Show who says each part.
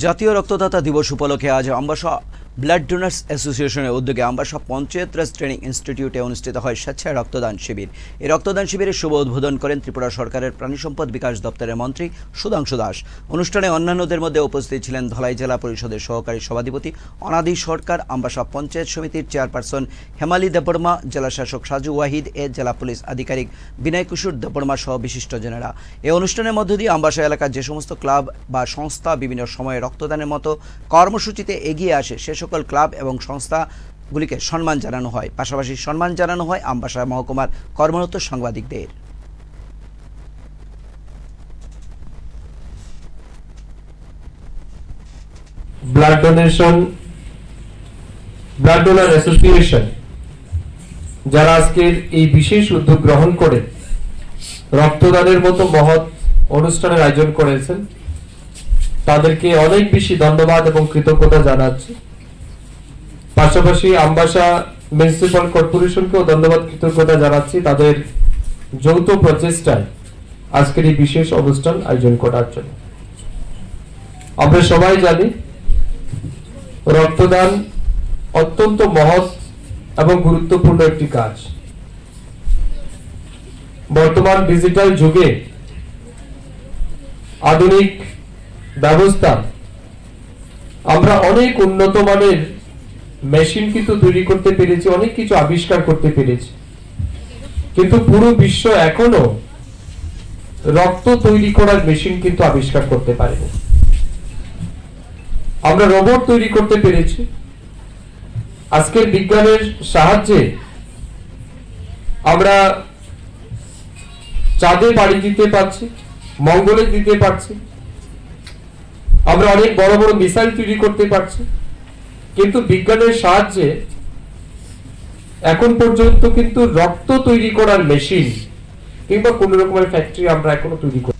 Speaker 1: জাতীয় রক্তদাতা দিবস উপলক্ষে আজ আমবাসা ব্লাড ডোনার্স অ্যাসোসিয়েশনের উদ্যোগে আম্বাসা পঞ্চায়েত রাজ ট্রেনিং ইনস্টিটিউটে অনুষ্ঠিত হয় স্বেচ্ছায় রক্তদান শিবির। এই রক্তদান শিবিরের শুভ উদ্বোধন করেন ত্রিপুরা সরকারের প্রাণী সম্পদ বিকাশ দপ্তরের মন্ত্রী সুধাংশু দাস। অনুষ্ঠানে অন্যান্যদের মধ্যে উপস্থিত ছিলেন ধলাই জেলা পরিষদের সহকারী সভাধিপতি অনাদি সরকার আম্বাসা পঞ্চায়েত সমিতির চেয়ারপারসন হেমালি দেববর্মা, জেলা শাসক সাজু ওয়াহিদ, এ জেলা পুলিশ আধিকারিক বিনয় কুশুর দেববর্মা সহ বিশিষ্টজনেরা এই অনুষ্ঠানের মধ্য দিয়ে আম্বাসা এলাকার যে সমস্ত ক্লাব বা সংস্থা বিভিন্ন সময়ে রক্তদানের মতো কর্মসূচিতে এগিয়ে আসে, সে সকল ক্লাব এবং সংস্থাগুলিকে সম্মান জানানো হয়। পাশাপাশি সম্মান জানানো হয় আমবাসা মহকুমার কর্মরত সাংবাদিকদের।
Speaker 2: Blood donation blood donor association যারা আজকের এই বিশেষ উদ্যোগ গ্রহণ করে, রক্তদানের মতো মহৎ অনুষ্ঠানের আয়োজন করেছেন, তাদেরকে অনেক বেশি ধন্যবাদ এবং কৃতজ্ঞতা জানাচ্ছি। পাশাপাশি আমবাসা মিউনিসিপাল কর্পোরেশনকেও ধন্যবাদ, কৃতজ্ঞতা জানাচ্ছি তাদের যৌথ প্রচেষ্টায় আজকের এই বিশেষ অনুষ্ঠান আয়োজন করার জন্য। আমরা সবাই জানি, রক্তদান অত্যন্ত মহৎ এবং গুরুত্বপূর্ণ একটি কাজ। বর্তমান ডিজিটাল যুগে আধুনিক ব্যবস্থা, আমরা অনেক উন্নত মানের মেশিন কিন্তু তৈরি করতে পেরেছি, অনেক কিছু আবিষ্কার করতে পেরেছি। কিন্তু পুরো বিশ্ব এখনও রক্ত তৈরি করার মেশিন কিন্তু আবিষ্কার করতে পারেনি। আমরা রোবট তৈরি করতে পেরেছি। আজকের বিজ্ঞানের সাহায্যে আমরা চাঁদে বাড়ি দিতে পারছি, মঙ্গলে দিতে পারছি। আমরা অনেক বড় বড় মিসাইল তৈরি করতে পারছি। কিন্তু বিজ্ঞানের সাহায্যে এখন পর্যন্ত কিন্তু রক্ত তৈরি করার মেশিন কিংবা কোন রকমের ফ্যাক্টরি আমরা এখনও তৈরি করি